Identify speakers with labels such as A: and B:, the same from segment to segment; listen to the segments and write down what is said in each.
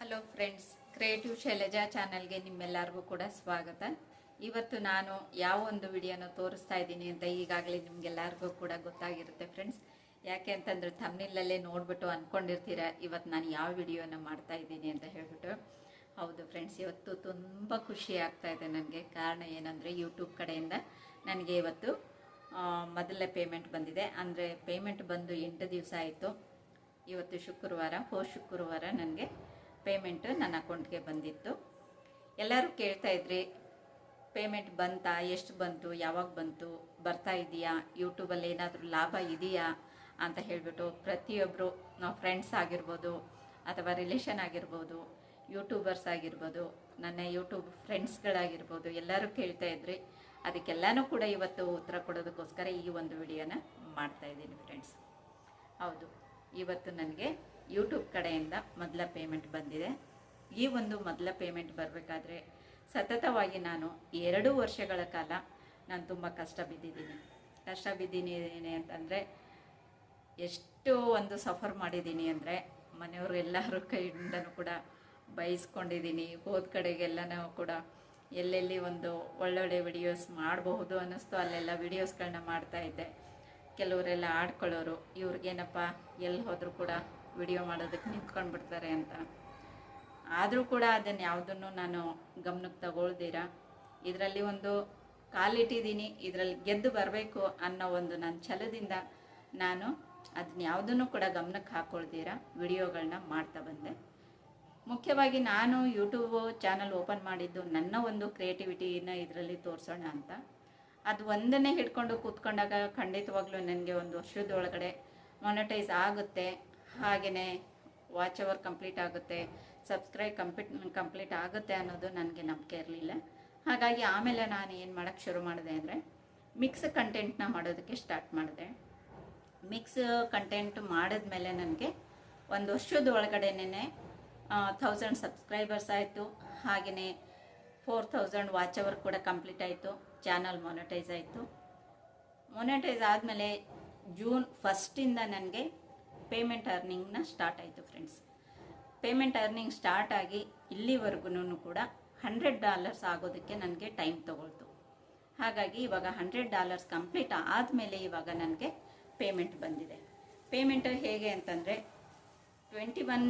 A: Hello friends creative Shailaja ಚಾನಲ್ಗೆ ನಿಮ್ಮೆಲ್ಲರಿಗೂ ಕೂಡ ಸ್ವಾಗತ. ಇವತ್ತು ನಾನು ಯಾವ ಒಂದು ವಿಡಿಯೋನ ತೋರಿಸ್ತಾ ಇದ್ದೀನಿ ಅಂತ ಈಗಾಗಲೇ ನಿಮ್ಗೆಲ್ಲರಿಗೂ ಕೂಡ ಗೊತ್ತಾಗಿರುತ್ತೆ ಫ್ರೆಂಡ್ಸ್ ಯಾಕೆ ಅಂತಂದ್ರೆ ತಮ್ಮಿಲ್ಲಲ್ಲೇ ನೋಡ್ಬಿಟ್ಟು ಅಂದ್ಕೊಂಡಿರ್ತೀರ ಇವತ್ತು ನಾನು ಯಾವ ವಿಡಿಯೋನ ಮಾಡ್ತಾ ಇದ್ದೀನಿ ಅಂತ ಹೇಳ್ಬಿಟ್ಟು. ಹೌದು ಫ್ರೆಂಡ್ಸ್ ಇವತ್ತು ತುಂಬ ಖುಷಿ ಆಗ್ತಾ ಇದೆ ನನಗೆ. ಕಾರಣ ಏನಂದರೆ ಯೂಟ್ಯೂಬ್ ಕಡೆಯಿಂದ ನನಗೆ ಇವತ್ತು ಮೊದಲನೇ ಪೇಮೆಂಟ್ ಬಂದಿದೆ. ಅಂದರೆ ಪೇಮೆಂಟ್ ಬಂದು ಎಂಟು ದಿವಸ ಆಯಿತು. ಇವತ್ತು ಶುಕ್ರವಾರ ಹೋ ಶುಕ್ರವಾರ ನನಗೆ ಪೇಮೆಂಟ್ ನನ್ನ ಅಕೌಂಟ್ಗೆ ಬಂದಿತ್ತು. ಎಲ್ಲರೂ ಕೇಳ್ತಾ ಇದ್ರಿ ಪೇಮೆಂಟ್ ಬಂತಾ, ಎಷ್ಟು ಬಂತು, ಯಾವಾಗ ಬಂತು, ಬರ್ತಾ ಇದೆಯಾ ಯೂಟ್ಯೂಬಲ್ಲಿ ಏನಾದರೂ ಲಾಭ ಇದೆಯಾ ಅಂತ ಹೇಳಿಬಿಟ್ಟು ಪ್ರತಿಯೊಬ್ಬರು ನಾವು ಫ್ರೆಂಡ್ಸ್ ಆಗಿರ್ಬೋದು ಅಥವಾ ರಿಲೇಷನ್ ಆಗಿರ್ಬೋದು ಯೂಟ್ಯೂಬರ್ಸ್ ಆಗಿರ್ಬೋದು, ನನ್ನ ಯೂಟ್ಯೂಬ್ ಫ್ರೆಂಡ್ಸ್ಗಳಾಗಿರ್ಬೋದು ಎಲ್ಲರೂ ಕೇಳ್ತಾ ಇದ್ರಿ. ಅದಕ್ಕೆಲ್ಲನೂ ಕೂಡ ಇವತ್ತು ಉತ್ತರ ಕೊಡೋದಕ್ಕೋಸ್ಕರ ಈ ಒಂದು ವಿಡಿಯೋನ ಮಾಡ್ತಾ ಇದ್ದೀನಿ ಫ್ರೆಂಡ್ಸ್ ಹೌದು, ಇವತ್ತು ನನಗೆ ಯೂಟ್ಯೂಬ್ ಕಡೆಯಿಂದ ಮೊದಲ ಪೇಮೆಂಟ್ ಬಂದಿದೆ. ಈ ಒಂದು ಮೊದಲ ಪೇಮೆಂಟ್ ಬರಬೇಕಾದ್ರೆ ಸತತವಾಗಿ ನಾನು ಎರಡು ವರ್ಷಗಳ ಕಾಲ ನಾನು ತುಂಬ ಕಷ್ಟ ಬಿದ್ದಿದ್ದೀನಿ. ಕಷ್ಟ ಬಿದ್ದೀನಿ ಅಂತಂದರೆ ಎಷ್ಟು ಒಂದು ಸಫರ್ ಮಾಡಿದ್ದೀನಿ ಅಂದರೆ ಮನೆಯವರು ಎಲ್ಲರೂ ಕೈಯಿಂದನೂ ಕೂಡ ಬಯಸ್ಕೊಂಡಿದ್ದೀನಿ, ಹೋದ ಕಡೆಗೆಲ್ಲನೂ ಕೂಡ ಎಲ್ಲೆಲ್ಲಿ ಒಂದು ಒಳ್ಳೊಳ್ಳೆ ವಿಡಿಯೋಸ್ ಮಾಡಬಹುದು ಅನ್ನಿಸ್ತು, ಅಲ್ಲೆಲ್ಲ ವಿಡಿಯೋಸ್ಗಳನ್ನ ಮಾಡ್ತಾ ಇದ್ದೆ. ಕೆಲವರೆಲ್ಲ ಆಡ್ಕೊಳ್ಳೋರು, ಇವ್ರಿಗೇನಪ್ಪ ಎಲ್ಲಿ ಹೋದರೂ ಕೂಡ ವಿಡಿಯೋ ಮಾಡೋದಕ್ಕೆ ನಿಂತ್ಕೊಂಡು ಬಿಡ್ತಾರೆ ಅಂತ. ಆದರೂ ಕೂಡ ಅದನ್ನು ಯಾವುದನ್ನು ನಾನು ಗಮನಕ್ಕೆ ತಗೊಳ್ದಿರ. ಇದರಲ್ಲಿ ಒಂದು ಕಾಲಿಟ್ಟಿದ್ದೀನಿ ಇದರಲ್ಲಿ ಗೆದ್ದು ಬರಬೇಕು ಅನ್ನೋ ಒಂದು ನನ್ನ ಛಲದಿಂದ ನಾನು ಅದನ್ನ ಯಾವುದನ್ನು ಕೂಡ ಗಮನಕ್ಕೆ ಹಾಕ್ಕೊಳ್ದಿರ ವಿಡಿಯೋಗಳನ್ನ ಮಾಡ್ತಾ ಬಂದೆ. ಮುಖ್ಯವಾಗಿ ನಾನು ಯೂಟ್ಯೂಬ್ ಚಾನಲ್ ಓಪನ್ ಮಾಡಿದ್ದು ನನ್ನ ಒಂದು ಕ್ರಿಯೇಟಿವಿಟಿನ ಇದರಲ್ಲಿ ತೋರಿಸೋಣ ಅಂತ. ಅದು ಒಂದನ್ನೇ ಹಿಡ್ಕೊಂಡು ಕೂತ್ಕೊಂಡಾಗ ಖಂಡಿತವಾಗ್ಲೂ ನನಗೆ ಒಂದು ವರ್ಷದೊಳಗಡೆ ಮೊನಟೈಸ್ ಆಗುತ್ತೆ. ಹಾಗೆಯೇ ವಾಚ್ ಅವರ್ ಕಂಪ್ಲೀಟ್ ಆಗುತ್ತೆ. ಸಬ್ಸ್ಕ್ರೈಬ್ ಕಂಪ್ಲೀಟ್ ಕಂಪ್ಲೀಟ್ ಆಗುತ್ತೆ ಅನ್ನೋದು ನನಗೆ ನಂಬಿಕೆ ಇರಲಿಲ್ಲ. ಹಾಗಾಗಿ ಆಮೇಲೆ ನಾನು ಏನು ಮಾಡೋಕ್ಕೆ ಶುರು ಮಾಡಿದೆ ಅಂದರೆ ಮಿಕ್ಸ್ ಕಂಟೆಂಟ್ನ ಮಾಡೋದಕ್ಕೆ ಸ್ಟಾರ್ಟ್ ಮಾಡಿದೆ. ಮಿಕ್ಸ್ ಕಂಟೆಂಟ್ ಮಾಡಿದ್ಮೇಲೆ ನನಗೆ ಒಂದು ವರ್ಷದ ಒಳಗಡೆನೇ ಥೌಸಂಡ್ ಸಬ್ಸ್ಕ್ರೈಬರ್ಸ್ ಆಯಿತು. ಹಾಗೆಯೇ ಫೋರ್ ಥೌಸಂಡ್ ವಾಚ್ ಅವರ್ ಕೂಡ ಕಂಪ್ಲೀಟ್ ಆಯಿತು. ಚಾನಲ್ ಮೊನಟೈಸ್ ಆಯಿತು. ಮೊನಟೈಸ್ ಆದಮೇಲೆ ಜೂನ್ ಫಸ್ಟಿಂದ ನನಗೆ ಪೇಮೆಂಟ್ ಅರ್ನಿಂಗ್ನ ಸ್ಟಾರ್ಟ್ ಆಯಿತು ಫ್ರೆಂಡ್ಸ್ ಪೇಮೆಂಟ್ ಅರ್ನಿಂಗ್ ಸ್ಟಾರ್ಟ್ ಆಗಿ ಇಲ್ಲಿವರೆಗೂ ಕೂಡ ಹಂಡ್ರೆಡ್ ಡಾಲರ್ಸ್ ಆಗೋದಕ್ಕೆ ನನಗೆ ಟೈಮ್ ತೊಗೊಳ್ತು. ಹಾಗಾಗಿ ಇವಾಗ ಹಂಡ್ರೆಡ್ ಡಾಲರ್ಸ್ ಕಂಪ್ಲೀಟ್ ಆದಮೇಲೆ ಇವಾಗ ನನಗೆ ಪೇಮೆಂಟ್ ಬಂದಿದೆ. ಪೇಮೆಂಟ್ ಹೇಗೆ ಅಂತಂದರೆ ಟ್ವೆಂಟಿ ಒನ್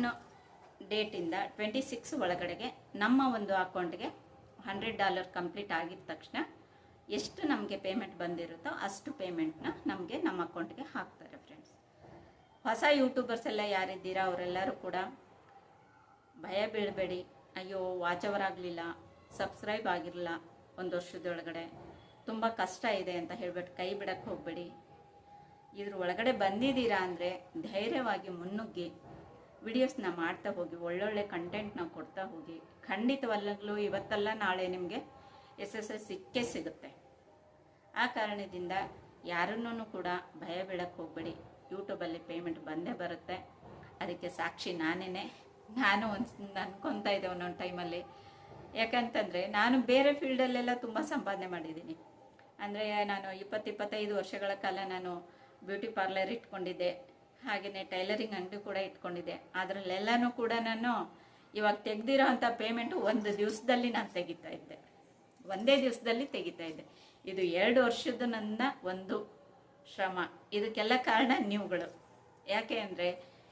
A: ಡೇಟಿಂದ ಟ್ವೆಂಟಿ ಸಿಕ್ಸ್ ಒಳಗಡೆಗೆ ನಮ್ಮ ಒಂದು ಅಕೌಂಟ್ಗೆ ಹಂಡ್ರೆಡ್ ಡಾಲರ್ ಕಂಪ್ಲೀಟ್ ಆಗಿದ ತಕ್ಷಣ ಎಷ್ಟು ನಮಗೆ ಪೇಮೆಂಟ್ ಬಂದಿರುತ್ತೋ ಅಷ್ಟು ಪೇಮೆಂಟ್ನ ನಮಗೆ ನಮ್ಮ ಅಕೌಂಟ್ಗೆ ಹಾಕ್ತಾರೆ ಫ್ರೆಂಡ್ಸ್ ಹೊಸ ಯೂಟ್ಯೂಬರ್ಸ್ ಎಲ್ಲ ಯಾರಿದ್ದೀರಾ? ಅವರೆಲ್ಲರೂ ಕೂಡ ಭಯ ಬೀಳಬೇಡಿ. ಅಯ್ಯೋ ವಾಚ್ ಅವರ್ ಆಗಲಿಲ್ಲ ಸಬ್ಸ್ಕ್ರೈಬ್ ಆಗಿರಲಿಲ್ಲ ಒಂದು ವರ್ಷದೊಳಗಡೆ. ತುಂಬ ಕಷ್ಟ ಇದೆ ಅಂತ ಹೇಳ್ಬಿಟ್ಟು ಕೈ ಬಿಡಕ್ಕೆ ಹೋಗಬೇಡಿ. ಇದ್ರ ಒಳಗಡೆ ಬಂದಿದ್ದೀರಾ ಅಂದರೆ ಧೈರ್ಯವಾಗಿ ಮುನ್ನುಗ್ಗಿ. ವಿಡಿಯೋಸ್ನ ಮಾಡ್ತಾ ಹೋಗಿ, ಒಳ್ಳೊಳ್ಳೆ ಕಂಟೆಂಟ್ನ ಕೊಡ್ತಾ ಹೋಗಿ. ಖಂಡಿತವಲ್ಲೂ ಇವತ್ತಲ್ಲ ನಾಳೆ ನಿಮಗೆ ಎಸ್ ಎಸ್ ಎಸ್ ಸಿಕ್ಕೇ ಸಿಗುತ್ತೆ. ಆ ಕಾರಣದಿಂದ ಯಾರನ್ನೂ ಕೂಡ ಭಯ ಬೀಳಕ್ಕೆ ಹೋಗಬೇಡಿ. ಯೂಟ್ಯೂಬಲ್ಲಿ ಪೇಮೆಂಟ್ ಬಂದೇ ಬರುತ್ತೆ. ಅದಕ್ಕೆ ಸಾಕ್ಷಿ ನಾನೇ ನಾನು ಒಂದು ಅನ್ಕೊತಾ ಇದ್ದೆ ಒಂದೊಂದು ಟೈಮಲ್ಲಿ. ಯಾಕಂತಂದರೆ ನಾನು ಬೇರೆ ಫೀಲ್ಡಲ್ಲೆಲ್ಲ ತುಂಬ ಸಂಪಾದನೆ ಮಾಡಿದ್ದೀನಿ. ಅಂದರೆ ನಾನು ಇಪ್ಪತ್ತು ಇಪ್ಪತ್ತೈದು ವರ್ಷಗಳ ಕಾಲ ನಾನು ಬ್ಯೂಟಿ ಪಾರ್ಲರ್ ಇಟ್ಕೊಂಡಿದ್ದೆ. ಹಾಗೆಯೇ ಟೈಲರಿಂಗ್ ಅಂಗಡಿ ಕೂಡ ಇಟ್ಕೊಂಡಿದ್ದೆ. ಅದರಲ್ಲೆಲ್ಲನೂ ಕೂಡ ನಾನು ಇವಾಗ ತೆಗ್ದಿರೋ ಅಂಥ ಪೇಮೆಂಟು ಒಂದು ದಿವಸದಲ್ಲಿ ನಾನು ತೆಗಿತಾ ಇದ್ದೆ. ಒಂದೇ ದಿವಸದಲ್ಲಿ ತೆಗಿತಾ ಇದ್ದೆ. ಇದು ಎರಡು ವರ್ಷದ ನನ್ನ ಒಂದು ಶ್ರಮ. ಇದಕ್ಕೆಲ್ಲ ಕಾರಣ ನೀವುಗಳು. ಯಾಕೆ ಅಂದರೆ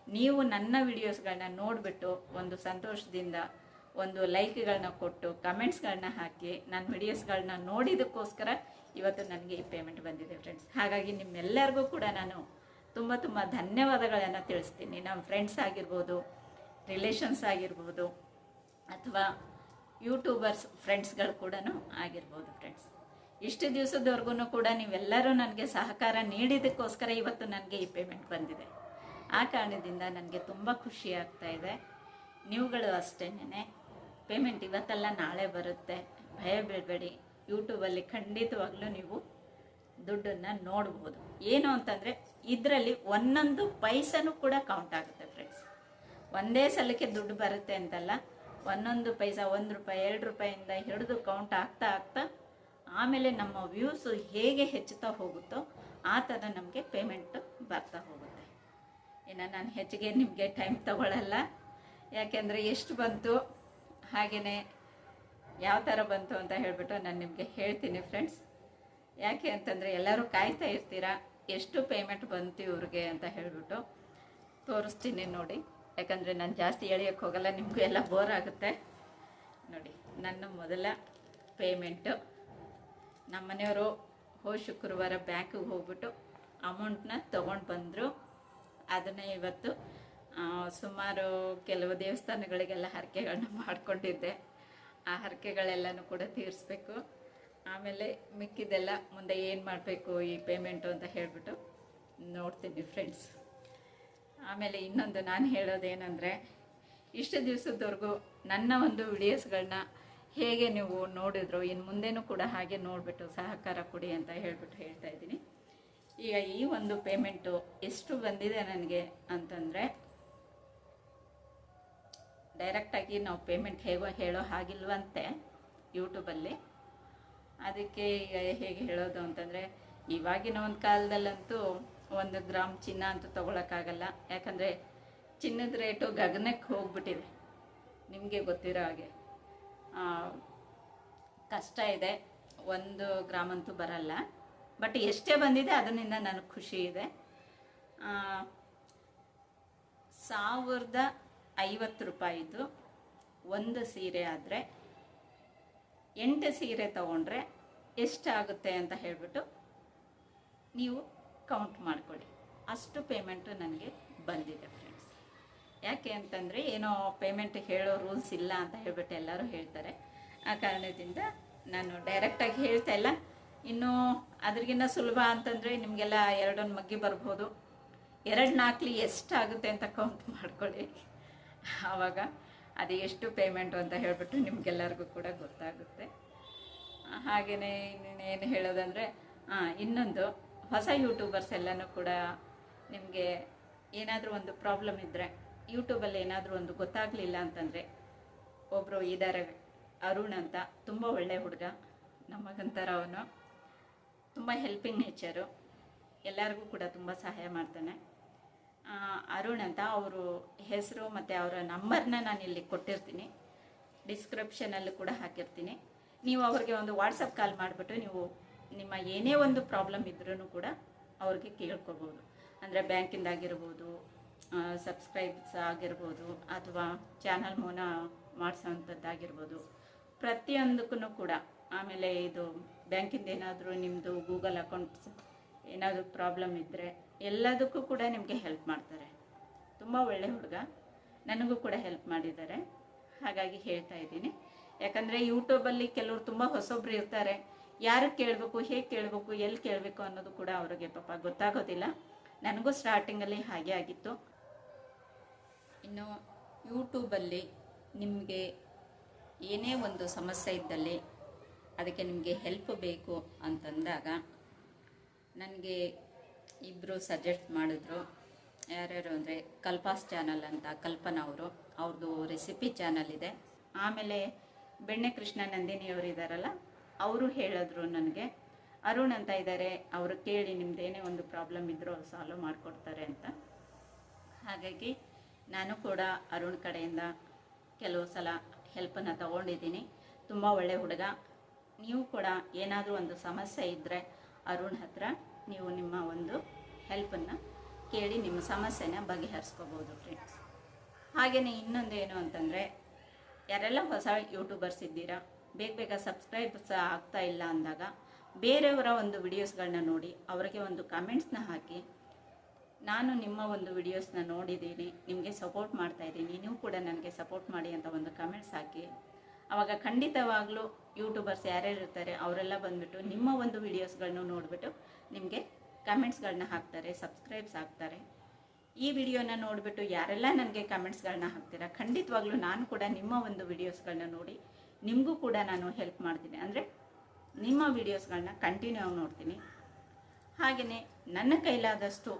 A: ನೀವು ನನ್ನ ವಿಡಿಯೋಸ್ಗಳನ್ನ ನೋಡಿಬಿಟ್ಟು ಒಂದು ಸಂತೋಷದಿಂದ ಒಂದು ಲೈಕ್ಗಳನ್ನ ಕೊಟ್ಟು ಕಮೆಂಟ್ಸ್ಗಳನ್ನ ಹಾಕಿ ನನ್ನ ವಿಡಿಯೋಸ್ಗಳನ್ನ ನೋಡಿದ್ದಕ್ಕೋಸ್ಕರ ಇವತ್ತು ನನಗೆ ಈ ಪೇಮೆಂಟ್ ಬಂದಿದೆ ಫ್ರೆಂಡ್ಸ್ ಹಾಗಾಗಿ ನಿಮ್ಮೆಲ್ಲರಿಗೂ ಕೂಡ ನಾನು ತುಂಬ ತುಂಬ ಧನ್ಯವಾದಗಳನ್ನು ತಿಳಿಸ್ತೀನಿ. ನಮ್ಮ ಫ್ರೆಂಡ್ಸ್ ಆಗಿರ್ಬೋದು ರಿಲೇಷನ್ಸ್ ಆಗಿರ್ಬೋದು, ಅಥವಾ ಯೂಟ್ಯೂಬರ್ಸ್ ಫ್ರೆಂಡ್ಸ್ಗಳು ಕೂಡ ಆಗಿರ್ಬೋದು ಫ್ರೆಂಡ್ಸ್ ಇಷ್ಟು ದಿವಸದವರೆಗೂ ಕೂಡ ನೀವೆಲ್ಲರೂ ನನಗೆ ಸಹಕಾರ ನೀಡಿದ್ದಕ್ಕೋಸ್ಕರ ಇವತ್ತು ನನಗೆ ಈ ಪೇಮೆಂಟ್ ಬಂದಿದೆ. ಆ ಕಾರಣದಿಂದ ನನಗೆ ತುಂಬ ಖುಷಿ ಆಗ್ತಾ ಇದೆ. ನೀವುಗಳು ಅಷ್ಟೇನೆ ಪೇಮೆಂಟ್ ಇವತ್ತಲ್ಲ, ನಾಳೆ ಬರುತ್ತೆ. ಭಯ ಬೀಳಬೇಡಿ ಯೂಟ್ಯೂಬಲ್ಲಿ ಖಂಡಿತವಾಗ್ಲೂ ನೀವು ದುಡ್ಡನ್ನು ನೋಡ್ಬೋದು. ಏನು ಅಂತಂದರೆ ಇದರಲ್ಲಿ ಒಂದೊಂದು ಪೈಸನೂ ಕೂಡ ಕೌಂಟ್ ಆಗುತ್ತೆ ಫ್ರೆಂಡ್ಸ್ ಒಂದೇ ಸಲಕ್ಕೆ ದುಡ್ಡು ಬರುತ್ತೆ ಅಂತಲ್ಲ, ಒಂದೊಂದು ಪೈಸಾ ಒಂದು ರೂಪಾಯಿ, ಎರಡು ರೂಪಾಯಿಂದ ಹಿಡಿದು ಕೌಂಟ್ ಆಗ್ತಾ ಆಗ್ತಾ ಆಮೇಲೆ ನಮ್ಮ ವ್ಯೂಸು ಹೇಗೆ ಹೆಚ್ಚುತ್ತಾ ಹೋಗುತ್ತೋ ಆ ಥರ ನಮಗೆ ಪೇಮೆಂಟ್ ಬರ್ತಾ ಹೋಗುತ್ತೆ. ಇನ್ನು ನಾನು ಹೆಚ್ಚಿಗೆ ನಿಮಗೆ ಟೈಮ್ ತಗೊಳ್ಳಲ್ಲ ಯಾಕೆಂದರೆ ಎಷ್ಟು ಬಂತು ಹಾಗೆಯೇ ಯಾವ ಥರ ಬಂತು ಅಂತ ಹೇಳಿಬಿಟ್ಟು ನಾನು ನಿಮಗೆ ಹೇಳ್ತೀನಿ ಫ್ರೆಂಡ್ಸ್ ಯಾಕೆ ಅಂತಂದರೆ ಎಲ್ಲರೂ ಕಾಯ್ತಾ ಇರ್ತೀರಾ? ಎಷ್ಟು ಪೇಮೆಂಟ್ ಬಂತು ಇವ್ರಿಗೆ ಅಂತ ಹೇಳಿಬಿಟ್ಟು ತೋರಿಸ್ತೀನಿ ನೋಡಿ. ಯಾಕಂದರೆ ನಾನು ಜಾಸ್ತಿ ಎಳೆಯೋಕ್ಕೆ ಹೋಗಲ್ಲ, ನಿಮಗೂ ಎಲ್ಲ ಬೋರ್ ಆಗುತ್ತೆ. ನೋಡಿ, ನನ್ನ ಮೊದಲ ಪೇಮೆಂಟು ನಮ್ಮ ಮನೆಯವರು ಹೋ ಶುಕ್ರವಾರ ಬ್ಯಾಂಕಿಗೆ ಹೋಗ್ಬಿಟ್ಟು ಅಮೌಂಟ್ನ ತೊಗೊಂಡು ಬಂದರು. ಅದನ್ನೇ ಇವತ್ತು ಸುಮಾರು ಕೆಲವು ದೇವಸ್ಥಾನಗಳಿಗೆಲ್ಲ ಹರಕೆಗಳನ್ನ ಮಾಡಿಕೊಂಡಿದ್ದೆ. ಆ ಹರಕೆಗಳೆಲ್ಲನೂ ಕೂಡ ತೀರಿಸ್ಬೇಕು. ಆಮೇಲೆ ಮಿಕ್ಕಿದೆಲ್ಲ ಮುಂದೆ ಏನು ಮಾಡಬೇಕು ಈ ಪೇಮೆಂಟು ಅಂತ ಹೇಳಿಬಿಟ್ಟು ನೋಡ್ತೀನಿ ಫ್ರೆಂಡ್ಸ್ ಆಮೇಲೆ ಇನ್ನೊಂದು ನಾನು ಹೇಳೋದೇನೆಂದರೆ, ಇಷ್ಟು ದಿವಸದವರೆಗೂ ನನ್ನ ಒಂದು ವಿಡಿಯೋಸ್ಗಳನ್ನ ಹೇಗೆ ನೀವು ನೋಡಿದ್ರು ಇನ್ನು ಮುಂದೆನೂ ಕೂಡ ಹಾಗೆ ನೋಡಿಬಿಟ್ಟು ಸಹಕಾರ ಕೊಡಿ ಅಂತ ಹೇಳ್ಬಿಟ್ಟು ಹೇಳ್ತಾ ಇದ್ದೀನಿ. ಈಗ ಈ ಒಂದು ಪೇಮೆಂಟು ಎಷ್ಟು ಬಂದಿದೆ ನನಗೆ ಅಂತಂದರೆ ಡೈರೆಕ್ಟಾಗಿ ನಾವು ಪೇಮೆಂಟ್ ಹೇಗೋ ಹೇಳೋ ಹಾಗಿಲ್ವಂತೆ ಯೂಟ್ಯೂಬಲ್ಲಿ ಅದಕ್ಕೆ ಈಗ ಹೇಗೆ ಹೇಳೋದು ಅಂತಂದರೆ, ಇವಾಗಿನ ಒಂದು ಕಾಲದಲ್ಲಂತೂ ಒಂದು ಗ್ರಾಮ್ ಚಿನ್ನ ಅಂತೂ ತೊಗೊಳಕ್ಕಾಗಲ್ಲ. ಯಾಕಂದರೆ ಚಿನ್ನದ ರೇಟು ಗಗನಕ್ಕೆ ಹೋಗ್ಬಿಟ್ಟಿದೆ. ನಿಮಗೆ ಗೊತ್ತಿರೋ ಹಾಗೆ. ಕಷ್ಟ ಇದೆ. ಒಂದು ಗ್ರಾಮ್ ಅಂತೂ ಬರಲ್ಲ. ಬಟ್ ಎಷ್ಟೇ ಬಂದಿದೆ ಅದರಿಂದ ನನಗೆ ಖುಷಿ ಇದೆ. ಸಾವಿರದ ಐವತ್ತು ರೂಪಾಯಿದು ಒಂದು ಸೀರೆ ಆದರೆ ಎಂಟು ಸೀರೆ ತಗೊಂಡ್ರೆ ಎಷ್ಟಾಗುತ್ತೆ ಅಂತ ಹೇಳಿಬಿಟ್ಟು ನೀವು ಕೌಂಟ್ ಮಾಡ್ಕೊಳ್ಳಿ. ಅಷ್ಟು ಪೇಮೆಂಟು ನನಗೆ ಬಂದಿದೆ ಫ್ರೆಂಡ್ಸ್ ಯಾಕೆ ಅಂತಂದರೆ ಏನೋ ಪೇಮೆಂಟ್ ಹೇಳೋ ರೂಲ್ಸ್ ಇಲ್ಲ ಅಂತ ಹೇಳ್ಬಿಟ್ಟು ಎಲ್ಲರೂ ಹೇಳ್ತಾರೆ. ಆ ಕಾರಣದಿಂದ ನಾನು ಡೈರೆಕ್ಟಾಗಿ ಹೇಳ್ತಾ ಇಲ್ಲ. ಇನ್ನು ಅದ್ರಿಗಿನ್ನ ಸುಲಭ ಅಂತಂದರೆ ನಿಮಗೆಲ್ಲ ಎರಡೊಂದು ಮಗ್ಗಿ ಬರ್ಬೋದು. ಎರಡು ನಾಲ್ಕಲಿ ಎಷ್ಟಾಗುತ್ತೆ ಅಂತ ಕೌಂಟ್ ಮಾಡ್ಕೊಳ್ಳಿ. ಆವಾಗ ಅದು ಎಷ್ಟು ಪೇಮೆಂಟು ಅಂತ ಹೇಳಿಬಿಟ್ಟು ನಿಮಗೆಲ್ಲರಿಗೂ ಕೂಡ ಗೊತ್ತಾಗುತ್ತೆ. ಹಾಗೆಯೇ ಇನ್ನೇನು ಹೇಳೋದಂದರೆ ಇನ್ನೊಂದು ಹೊಸ ಯೂಟ್ಯೂಬರ್ಸ್ ಎಲ್ಲನೂ ಕೂಡ ನಿಮಗೆ ಏನಾದರೂ ಒಂದು ಪ್ರಾಬ್ಲಮ್ ಇದ್ದರೆ ಯೂಟ್ಯೂಬಲ್ಲಿ ಏನಾದರೂ ಒಂದು ಗೊತ್ತಾಗಲಿಲ್ಲ ಅಂತಂದರೆ ಒಬ್ಬರು ಇದ್ದಾರೆ ಅರುಣ್ ಅಂತ ತುಂಬ ಒಳ್ಳೆ ಹುಡುಗ ನಮಗಂತರ ಅವನು. ತುಂಬ ಹೆಲ್ಪಿಂಗ್ ನೇಚರು ಎಲ್ಲರಿಗೂ ಕೂಡ ತುಂಬ ಸಹಾಯ ಮಾಡ್ತಾನೆ. ಅರುಣ್ ಅಂತ ಅವರು ಹೆಸರು ಮತ್ತು ಅವರ ನಂಬರ್ನ ನಾನು ಇಲ್ಲಿ ಕೊಟ್ಟಿರ್ತೀನಿ. ಡಿಸ್ಕ್ರಿಪ್ಷನಲ್ಲೂ ಕೂಡ ಹಾಕಿರ್ತೀನಿ. ನೀವು ಅವ್ರಿಗೆ ಒಂದು ವಾಟ್ಸಪ್ ಕಾಲ್ ಮಾಡಿಬಿಟ್ಟು ನೀವು ನಿಮ್ಮ ಏನೇ ಒಂದು ಪ್ರಾಬ್ಲಮ್ ಇದ್ರೂ ಕೂಡ ಅವ್ರಿಗೆ ಕೇಳ್ಕೊಬೋದು. ಅಂದರೆ ಬ್ಯಾಂಕಿಂದಾಗಿರ್ಬೋದು ಸಬ್ಸ್ಕ್ರೈಬ್ಸ್ ಆಗಿರ್ಬೋದು ಅಥವಾ ಚಾನಲ್ ಮೋನ ಮಾಡಿಸೋವಂಥದ್ದಾಗಿರ್ಬೋದು ಪ್ರತಿಯೊಂದಕ್ಕೂ ಕೂಡ. ಆಮೇಲೆ ಇದು ಬ್ಯಾಂಕಿಂದ ಏನಾದರೂ ನಿಮ್ಮದು ಗೂಗಲ್ ಅಕೌಂಟ್ಸ್ ಏನಾದರೂ ಪ್ರಾಬ್ಲಮ್ ಇದ್ದರೆ ಎಲ್ಲದಕ್ಕೂ ಕೂಡ ನಿಮಗೆ ಹೆಲ್ಪ್ ಮಾಡ್ತಾರೆ. ತುಂಬ ಒಳ್ಳೆ ಹುಡುಗ. ನನಗೂ ಕೂಡ ಹೆಲ್ಪ್ ಮಾಡಿದ್ದಾರೆ. ಹಾಗಾಗಿ ಹೇಳ್ತಾ ಇದ್ದೀನಿ. ಯಾಕಂದರೆ ಯೂಟ್ಯೂಬಲ್ಲಿ ಕೆಲವರು ತುಂಬ ಹೊಸೊಬ್ರು ಇರ್ತಾರೆ. ಯಾರು ಕೇಳಬೇಕು, ಹೇಗೆ ಕೇಳಬೇಕು ಎಲ್ಲಿ ಕೇಳಬೇಕು ಅನ್ನೋದು ಕೂಡ ಅವ್ರಿಗೆ ಪಾಪ ಗೊತ್ತಾಗೋದಿಲ್ಲ. ನನಗೂ ಸ್ಟಾರ್ಟಿಂಗಲ್ಲಿ ಹಾಗೆ ಆಗಿತ್ತು. ಇನ್ನು ಯೂಟ್ಯೂಬಲ್ಲಿ ನಿಮಗೆ ಏನೇ ಒಂದು ಸಮಸ್ಯೆ ಇದ್ದಲ್ಲಿ ಅದಕ್ಕೆ ನಿಮಗೆ ಹೆಲ್ಪ್ ಬೇಕು ಅಂತಂದಾಗ, ನನಗೆ ಇಬ್ಬರು ಸಜೆಸ್ಟ್ ಮಾಡಿದ್ರು. ಯಾರ್ಯಾರು ಅಂದರೆ ಕಲ್ಪಾಸ್ ಚಾನಲ್ ಅಂತ ಕಲ್ಪನಾ ಅವರು. ಅವ್ರದ್ದು ರೆಸಿಪಿ ಚಾನಲ್ ಇದೆ. ಆಮೇಲೆ ಬೆಣ್ಣೆ ಕೃಷ್ಣ ನಂದಿನಿ ಅವರು ಇದ್ದಾರಲ್ಲ ಅವರು ಹೇಳಿದ್ರು ನನಗೆ, ಅರುಣ್ ಅಂತ ಇದ್ದಾರೆ ಅವರು ಕೇಳಿ ನಿಮ್ಮದೇನೇ ಒಂದು ಪ್ರಾಬ್ಲಮ್ ಇದ್ರೂ ಸಾಲ್ವ್ ಮಾಡಿಕೊಡ್ತಾರೆ ಅಂತ. ಹಾಗಾಗಿ ನಾನು ಕೂಡ ಅರುಣ್ ಕಡೆಯಿಂದ ಕೆಲವು ಸಲ ಹೆಲ್ಪನ್ನು ತಗೊಂಡಿದ್ದೀನಿ. ತುಂಬ ಒಳ್ಳೆ ಹುಡುಗ. ನೀವು ಕೂಡ ಏನಾದರೂ ಒಂದು ಸಮಸ್ಯೆ ಇದ್ದರೆ ಅರುಣ್ ಹತ್ರ ನೀವು ನಿಮ್ಮ ಒಂದು ಹೆಲ್ಪನ್ನು ಕೇಳಿ ನಿಮ್ಮ ಸಮಸ್ಯೆನ ಬಗೆಹರಿಸ್ಕೋಬೋದು ಫ್ರೆಂಡ್ಸ್ ಹಾಗೆಯೇ ಇನ್ನೊಂದು ಏನು ಅಂತಂದರೆ, ಯಾರೆಲ್ಲ ಹೊಸ ಯೂಟ್ಯೂಬರ್ಸ್ ಇದ್ದೀರಾ, ಬೇಗ ಬೇಗ ಸಬ್ಸ್ಕ್ರೈಬ್ಸ್ ಆಗ್ತಾ ಇಲ್ಲ ಅಂದಾಗ ಬೇರೆಯವರ ಒಂದು ವಿಡಿಯೋಸ್ಗಳನ್ನ ನೋಡಿ, ಅವರಿಗೆ ಒಂದು ಕಮೆಂಟ್ಸ್ನ ಹಾಕಿ, ನಾನು ನಿಮ್ಮ ಒಂದು ವಿಡಿಯೋಸ್ನ ನೋಡಿದ್ದೀನಿ, ನಿಮಗೆ ಸಪೋರ್ಟ್ ಮಾಡ್ತಾ ಇದ್ದೀನಿ, ನೀವು ಕೂಡ ನನಗೆ ಸಪೋರ್ಟ್ ಮಾಡಿ ಅಂತ ಒಂದು ಕಮೆಂಟ್ಸ್ ಹಾಕಿ ಆವಾಗ ಖಂಡಿತವಾಗ್ಲೂ ಯೂಟ್ಯೂಬರ್ಸ್ ಯಾರ್ಯಾರು ಇರ್ತಾರೆ, ಅವರೆಲ್ಲ ಬಂದುಬಿಟ್ಟು ನಿಮ್ಮ ಒಂದು ವಿಡಿಯೋಸ್ಗಳನ್ನು ನೋಡಿಬಿಟ್ಟು ನಿಮಗೆ ಕಮೆಂಟ್ಸ್ಗಳನ್ನ ಹಾಕ್ತಾರೆ ಸಬ್ಸ್ಕ್ರೈಬ್ಸ್ ಹಾಕ್ತಾರೆ ಈ ವಿಡಿಯೋನ ನೋಡಿಬಿಟ್ಟು ಯಾರೆಲ್ಲ ನನಗೆ ಕಮೆಂಟ್ಸ್ಗಳನ್ನ ಹಾಕ್ತೀರಾ, ಖಂಡಿತವಾಗ್ಲೂ ನಾನು ಕೂಡ ನಿಮ್ಮ ಒಂದು ವಿಡಿಯೋಸ್ಗಳನ್ನ ನೋಡಿ ನಿಮಗೂ ಕೂಡ ನಾನು ಹೆಲ್ಪ್ ಮಾಡ್ತೀನಿ. ಅಂದರೆ ನಿಮ್ಮ ವಿಡಿಯೋಸ್ಗಳನ್ನ ಕಂಟಿನ್ಯೂ ಆಗಿ ನೋಡ್ತೀನಿ. ಹಾಗೆಯೇ ನನ್ನ ಕೈಲಾದಷ್ಟು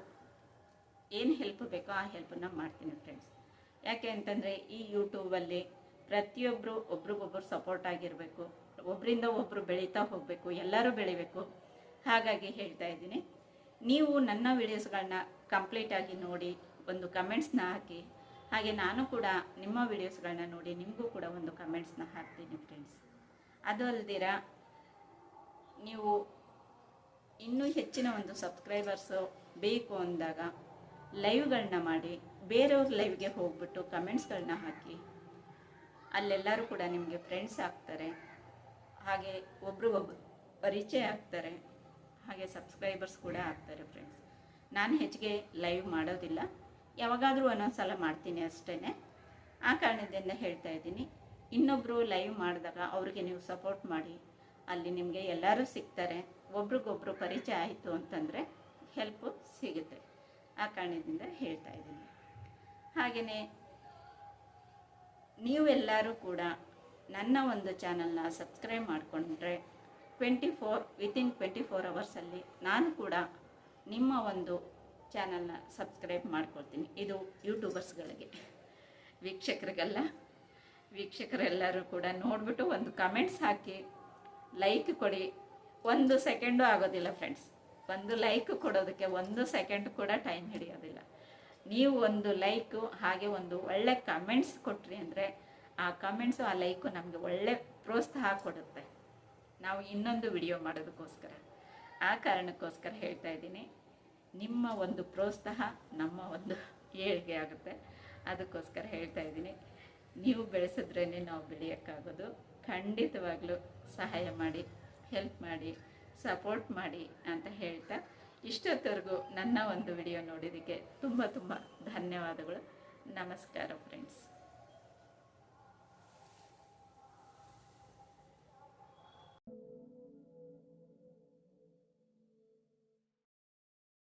A: ಏನು ಹೆಲ್ಪ್ ಬೇಕೋ ಆ ಹೆಲ್ಪನ್ನು ಮಾಡ್ತೀನಿ ಫ್ರೆಂಡ್ಸ್ ಯಾಕೆ ಅಂತಂದರೆ ಈ ಯೂಟ್ಯೂಬಲ್ಲಿ ಪ್ರತಿಯೊಬ್ಬರು ಒಬ್ರಿಗೊಬ್ರು ಸಪೋರ್ಟ್ ಆಗಿರಬೇಕು. ಒಬ್ಬರಿಂದ ಒಬ್ಬರು ಬೆಳೀತಾ ಹೋಗಬೇಕು. ಎಲ್ಲರೂ ಬೆಳಿಬೇಕು. ಹಾಗಾಗಿ ಹೇಳ್ತಾ ಇದ್ದೀನಿ. ನೀವು ನನ್ನ ವಿಡಿಯೋಸ್ಗಳನ್ನ ಕಂಪ್ಲೀಟಾಗಿ ನೋಡಿ ಒಂದು ಕಮೆಂಟ್ಸ್ನ ಹಾಕಿ. ಹಾಗೆ ನಾನು ಕೂಡ ನಿಮ್ಮ ವಿಡಿಯೋಸ್ಗಳನ್ನ ನೋಡಿ ನಿಮಗೂ ಕೂಡ ಒಂದು ಕಮೆಂಟ್ಸ್ನ ಹಾಕ್ತೀನಿ ಫ್ರೆಂಡ್ಸ್ ಅದು ಅಲ್ದಿರ, ನೀವು ಇನ್ನೂ ಹೆಚ್ಚಿನ ಒಂದು ಸಬ್ಸ್ಕ್ರೈಬರ್ಸು ಬೇಕು ಅಂದಾಗ ಲೈವ್ಗಳನ್ನ ಮಾಡಿ, ಬೇರೆಯವ್ರ ಲೈವ್ಗೆ ಹೋಗ್ಬಿಟ್ಟು ಕಮೆಂಟ್ಸ್ಗಳನ್ನ ಹಾಕಿ. ಅಲ್ಲೆಲ್ಲರೂ ಕೂಡ ನಿಮಗೆ ಫ್ರೆಂಡ್ಸ್ ಆಗ್ತಾರೆ. ಹಾಗೆ ಒಬ್ರಿಗೊಬ್ರು ಪರಿಚಯ ಆಗ್ತಾರೆ. ಹಾಗೆ ಸಬ್ಸ್ಕ್ರೈಬರ್ಸ್ ಕೂಡ ಆಗ್ತಾರೆ ಫ್ರೆಂಡ್ಸ್ ನಾನು ಹೆಚ್ಚಿಗೆ ಲೈವ್ ಮಾಡೋದಿಲ್ಲ. ಯಾವಾಗಾದರೂ ಒಂದೊಂದು ಸಲ ಮಾಡ್ತೀನಿ ಅಷ್ಟೇ ಆ ಕಾರಣದಿಂದ ಹೇಳ್ತಾ ಇದ್ದೀನಿ ಇನ್ನೊಬ್ಬರು ಲೈವ್ ಮಾಡಿದಾಗ ಅವ್ರಿಗೆ ನೀವು ಸಪೋರ್ಟ್ ಮಾಡಿ. ಅಲ್ಲಿ ನಿಮಗೆ ಎಲ್ಲರೂ ಸಿಗ್ತಾರೆ. ಒಬ್ರಿಗೊಬ್ರು ಪರಿಚಯ ಆಯಿತು ಅಂತಂದರೆ ಹೆಲ್ಪು ಸಿಗುತ್ತೆ. ಆ ಕಾರಣದಿಂದ ಹೇಳ್ತಾ ಇದ್ದೀನಿ. ಹಾಗೆಯೇ ನೀವೆಲ್ಲರೂ ಕೂಡ ನನ್ನ ಒಂದು ಚಾನಲ್ನ ಸಬ್ಸ್ಕ್ರೈಬ್ ಮಾಡಿಕೊಂಡ್ರೆ twenty four within twenty four ಅವರ್ಸಲ್ಲಿ ನಾನು ಕೂಡ ನಿಮ್ಮ ಒಂದು ಚಾನಲ್ನ ಸಬ್ಸ್ಕ್ರೈಬ್ ಮಾಡ್ಕೊಳ್ತೀನಿ. ಇದು ಯೂಟ್ಯೂಬರ್ಸ್ಗಳಿಗೆ. ವೀಕ್ಷಕರಿಗೆಲ್ಲ. ವೀಕ್ಷಕರೆಲ್ಲರೂ ಕೂಡ ನೋಡಿಬಿಟ್ಟು ಒಂದು ಕಮೆಂಟ್ಸ್ ಹಾಕಿ ಲೈಕ್ ಕೊಡಿ. ಒಂದು ಸೆಕೆಂಡು ಆಗೋದಿಲ್ಲ ಫ್ರೆಂಡ್ಸ್ ಒಂದು ಲೈಕ್ ಕೊಡೋದಕ್ಕೆ ಒಂದು ಸೆಕೆಂಡ್ ಕೂಡ ಟೈಮ್ ಹಿಡಿಯೋದಿಲ್ಲ. ನೀವು ಒಂದು ಲೈಕು ಹಾಗೆ ಒಂದು ಒಳ್ಳೆ ಕಮೆಂಟ್ಸ್ ಕೊಟ್ರಿ ಅಂದರೆ ಆ ಕಮೆಂಟ್ಸು ಆ ಲೈಕು ನಮಗೆ ಒಳ್ಳೆ ಪ್ರೋತ್ಸಾಹ ಕೊಡುತ್ತೆ. ನಾವು ಇನ್ನೊಂದು ವಿಡಿಯೋ ಮಾಡೋದಕ್ಕೋಸ್ಕರ. ಆ ಕಾರಣಕ್ಕೋಸ್ಕರ ಹೇಳ್ತಾ ಇದ್ದೀನಿ. ನಿಮ್ಮ ಒಂದು ಪ್ರೋತ್ಸಾಹ ನಮ್ಮ ಒಂದು ಏಳಿಗೆ ಆಗುತ್ತೆ. ಅದಕ್ಕೋಸ್ಕರ ಹೇಳ್ತಾ ಇದ್ದೀನಿ. ನೀವು ಬೆಳೆಸಿದ್ರೇ ನಾವು ಬೆಳೆಯೋಕ್ಕಾಗೋದು. ಖಂಡಿತವಾಗ್ಲೂ ಸಹಾಯ ಮಾಡಿ ಹೆಲ್ಪ್ ಮಾಡಿ ಸಪೋರ್ಟ್ ಮಾಡಿ ಅಂತ ಹೇಳ್ತಾ ಇಷ್ಟೊತ್ತವರೆಗೂ ನನ್ನ ಒಂದು ವಿಡಿಯೋ ನೋಡಿದ್ದಕ್ಕೆ ತುಂಬ ತುಂಬ ಧನ್ಯವಾದಗಳು. ನಮಸ್ಕಾರ ಫ್ರೆಂಡ್ಸ್